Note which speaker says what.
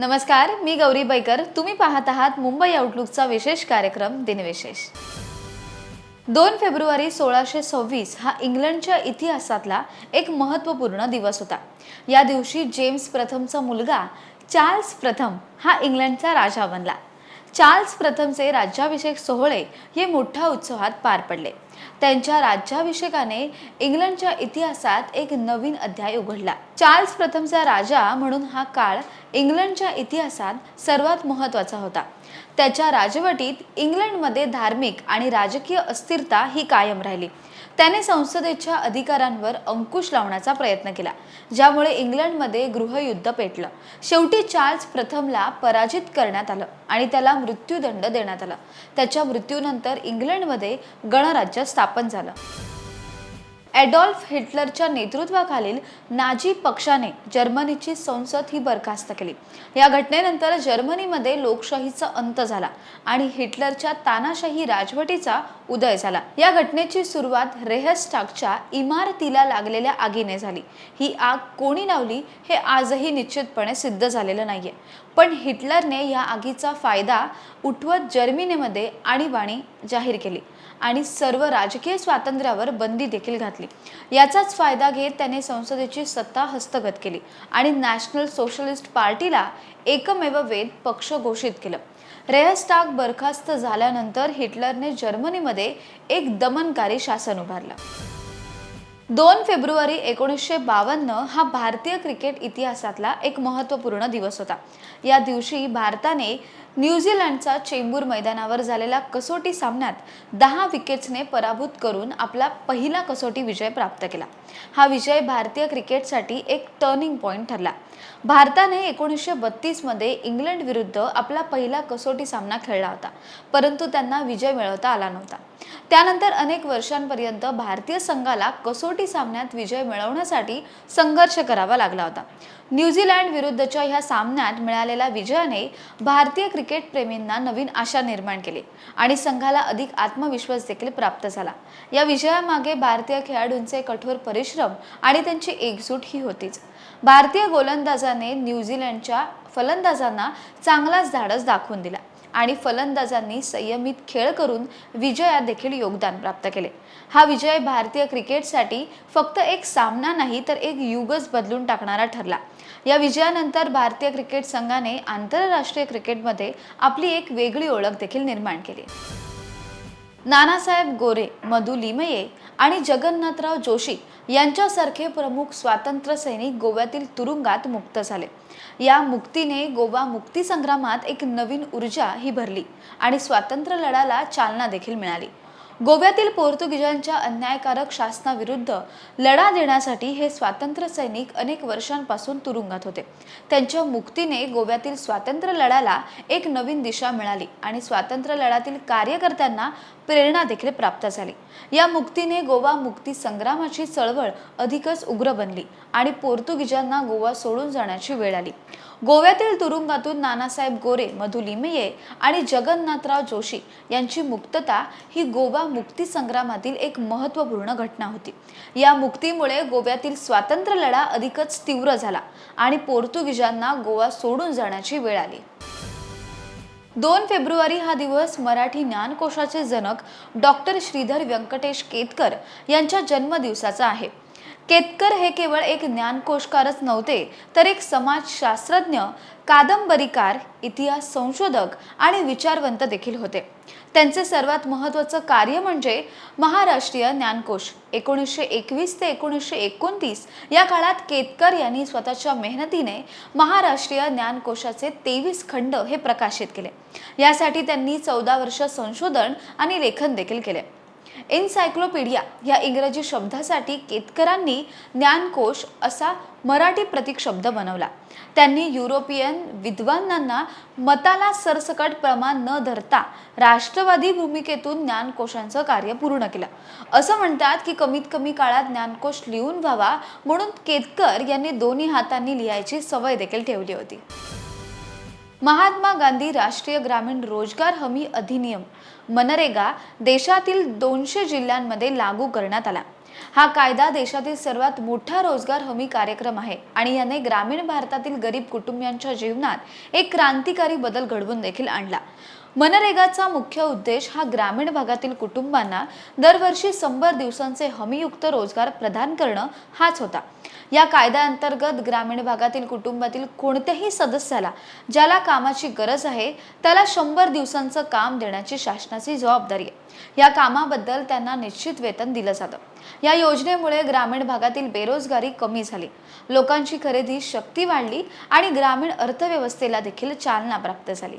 Speaker 1: नमस्कार मी गौरी बैकर. तुम्ही पाहत आहात मुंबई आउटलुकचा विशेष कार्यक्रम दिनविशेष. दोन फेब्रुवारी सोळाशे सव्वीस हा इंग्लंडच्या इतिहासातला एक महत्त्वपूर्ण दिवस होता. या दिवशी जेम्स प्रथमचा मुलगा चार्ल्स प्रथम हा इंग्लंडचा राजा बनला. चार्ल्स प्रथमचे राज्याभिषेक सोहळे हे मोठ्या उत्सवात पार पडले. त्यांच्या राज्याभिषेकाने इंग्लंडच्या इतिहासात एक नवीन अध्याय उघडला. चार्ल्स प्रथमचा राजा म्हणून हा काळ इंग्लंडच्या इतिहासात सर्वात महत्त्वाचा होता. त्याच्या राजवटीत इंग्लंडमध्ये धार्मिक आणि राजकीय अस्थिरता ही कायम राहिली. त्याने संसदेच्या अधिकारांवर अंकुश लावण्याचा प्रयत्न केला ज्यामुळे इंग्लंडमध्ये गृहयुद्ध पेटलं. शेवटी चार्ल्स प्रथमला पराजित करण्यात आलं आणि त्याला मृत्यूदंड देण्यात आला. त्याच्या मृत्यूनंतर इंग्लंडमध्ये गणराज्य स्थापन झालं. ॲडॉल्फ हिटलरच्या नेतृत्वाखालील नाझी पक्षाने जर्मनीची संसद ही बरखास्त केली. या घटनेनंतर जर्मनीमध्ये लोकशाहीचा अंत झाला आणि हिटलरच्या तानाशाही राजवटीचा उदय झाला. या घटनेची सुरुवात रेहस्टागच्या इमारतीला लागलेल्या आगीने झाली. ही आग कोणी लावली हे आजही निश्चितपणे सिद्ध झालेलं नाहीये. पण हिटलरने या आगीचा फायदा उठवत जर्मनीमध्ये आणीबाणी जाहीर केली आणि सर्व राजकीय स्वातंत्र्यावर बंदी देखील घातली. याचाच फायदा घेत त्याने संसदेची सत्ता हस्तगत केली आणि नॅशनल सोशलिस्ट पार्टीला एकमेव वेद पक्ष घोषित केलं. रेहस्टाग बरखास्त झाल्यानंतर हिटलरने जर्मनीमध्ये एक दमनकारी शासन उभारलं. दोन फेब्रुवारी एकोणीसशे बावन्न हा भारतीय क्रिकेट इतिहासातला एक महत्त्वपूर्ण दिवस होता. या दिवशी भारताने न्यूझीलंडचा चेंबूर मैदानावर झालेल्या कसोटी सामन्यात दहा विकेट्सने पराभूत करून आपला पहिला कसोटी विजय प्राप्त केला. हा विजय भारतीय क्रिकेटसाठी एक टर्निंग पॉईंट ठरला. भारताने एकोणीसशे बत्तीसमध्ये इंग्लंड विरुद्ध आपला पहिला कसोटी सामना खेळला होता परंतु त्यांना विजय मिळवता आला नव्हता. त्यानंतर अनेक वर्षांपर्यंत भारतीय संघाला कसोटी सामन्यात विजय मिळवण्यासाठी संघर्ष करावा लागला होता. न्यूझीलंड विरुद्धच्या ह्या सामन्यात मिळालेल्या विजयाने भारतीय क्रिकेट प्रेमींना नवीन आशा निर्माण केली आणि संघाला अधिक आत्मविश्वास देखील प्राप्त झाला. या विजयामागे भारतीय खेळाडूंचे कठोर परिश्रम आणि त्यांची एकजूट ही होतीच. भारतीय गोलंदाजाने न्यूझीलंडच्या फलंदाजांना चांगलाच धाडस दाखवून दिला. आणि फलंदाजांनी संयमित खेळ करून विजयात देखील योगदान प्राप्त केले. हा विजय भारतीय क्रिकेटसाठी फक्त एक सामना नाही तर एक युगच बदलून टाकणारा ठरला. या विजयानंतर भारतीय क्रिकेट संघाने आंतरराष्ट्रीय क्रिकेटमध्ये आपली एक वेगळी ओळख देखील निर्माण केली. नानासाहेब गोरे मधु लिमये आणि जगन्नाथराव जोशी यांच्यासारखे प्रमुख स्वातंत्र्य सैनिक गोव्यातील तुरुंगात मुक्त झाले. या मुक्तीने गोवा मुक्ती संग्रामात एक नवीन ऊर्जा ही भरली आणि स्वातंत्र्य लढ्याला चालना देखील मिळाली. गोव्यातील पोर्तुगीजांच्या अन्यायकारक शासनाविरुद्ध लढा देण्यासाठी हे स्वातंत्र्य सैनिक अनेक वर्षांपासून तुरुंगात होते. त्यांच्या मुक्तीने गोव्यातील स्वातंत्र्य लढ्याला एक नवीन दिशा मिळाली आणि स्वातंत्र्य लढ्यातील कार्यकर्त्यांना प्रेरणा देखील प्राप्त झाली. या मुक्तीने गोवा मुक्ती संग्रामाची चळवळ अधिकच उग्र बनली आणि पोर्तुगीजांना गोवा सोडून जाण्याची वेळ आली. गोव्यातील तुरुंगातून नानासाहेब गोरे मधु लिमये आणि जगन्नाथराव जोशी यांची मुक्तता ही गोवा मुक्ती संग्रामातील एक महत्त्वपूर्ण घटना होती. या मुक्तीमुळे गोव्यातील स्वातंत्र्य लढा अधिकच तीव्र झाला आणि पोर्तुगीजांना गोवा सोडून जाण्याची वेळ आली. दोन फेब्रुवारी हा दिवस मराठी ज्ञानकोशाचे जनक डॉक्टर श्रीधर व्यंकटेश केतकर यांच्या जन्मदिवसाचा आहे. केतकर हे केवळ एक ज्ञानकोशकारच नव्हते तर एक समाजशास्त्रज्ञ कादंबरीकार इतिहास संशोधक आणि विचारवंत देखील होते. त्यांचे सर्वात महत्त्वाचं कार्य म्हणजे महाराष्ट्रीय ज्ञानकोश. एकोणीसशे एकवीस ते एकोणीसशे एकोणतीस या काळात केतकर यांनी स्वतःच्या मेहनतीने महाराष्ट्रीय ज्ञानकोशाचे तेवीस खंड हे प्रकाशित केले. यासाठी त्यांनी चौदा वर्ष संशोधन आणि लेखन देखील केले. एन्सायक्लोपीडिया या इंग्रजी शब्दासाठी केतकरांनी ज्ञानकोश असा मराठी प्रतीक शब्द बनवला. त्यांनी युरोपियन विद्वानांना मताला सरसकट प्रमाण न धरता राष्ट्रवादी भूमिकेतून ज्ञानकोशांचं कार्य पूर्ण केलं. असं म्हणतात की कमीत कमी काळात ज्ञानकोश लिहून व्हावा म्हणून केतकर यांनी दोन्ही हातांनी लिहायची सवय देखील ठेवली होती. महात्मा गांधी राष्ट्रीय ग्रामीण रोजगार हमी अधिनियम मनरेगा देशातील दोनशे जिल्ह्यांमध्ये लागू करण्यात आला. हा कायदा देशातील सर्वात मोठा रोजगार हमी कार्यक्रम आहे आणि याने ग्रामीण भारतातील गरीब कुटुंबियांच्या जीवनात एक क्रांतिकारी बदल घडवून देखील आणला. मनरेगाचा मुख्य उद्देश हा ग्रामीण भागातील कुटुंबांना दरवर्षी शंभर दिवसांचे हमीयुक्त रोजगार प्रदान करणं हाच होता. या कायद्याअंतर्गत ग्रामीण भागातील कुटुंबातील कोणत्याही सदस्याला ज्याला कामाची गरज आहे त्याला शंभर दिवसांचं काम देण्याची शासनाची जबाबदारी आहे. या कामाबद्दल त्यांना निश्चित वेतन दिलं जातं. या योजनेमुळे ग्रामीण भागातील बेरोजगारी कमी झाली. लोकांची खरेदी शक्ती वाढली आणि ग्रामीण अर्थव्यवस्थेला देखील चालना प्राप्त झाली.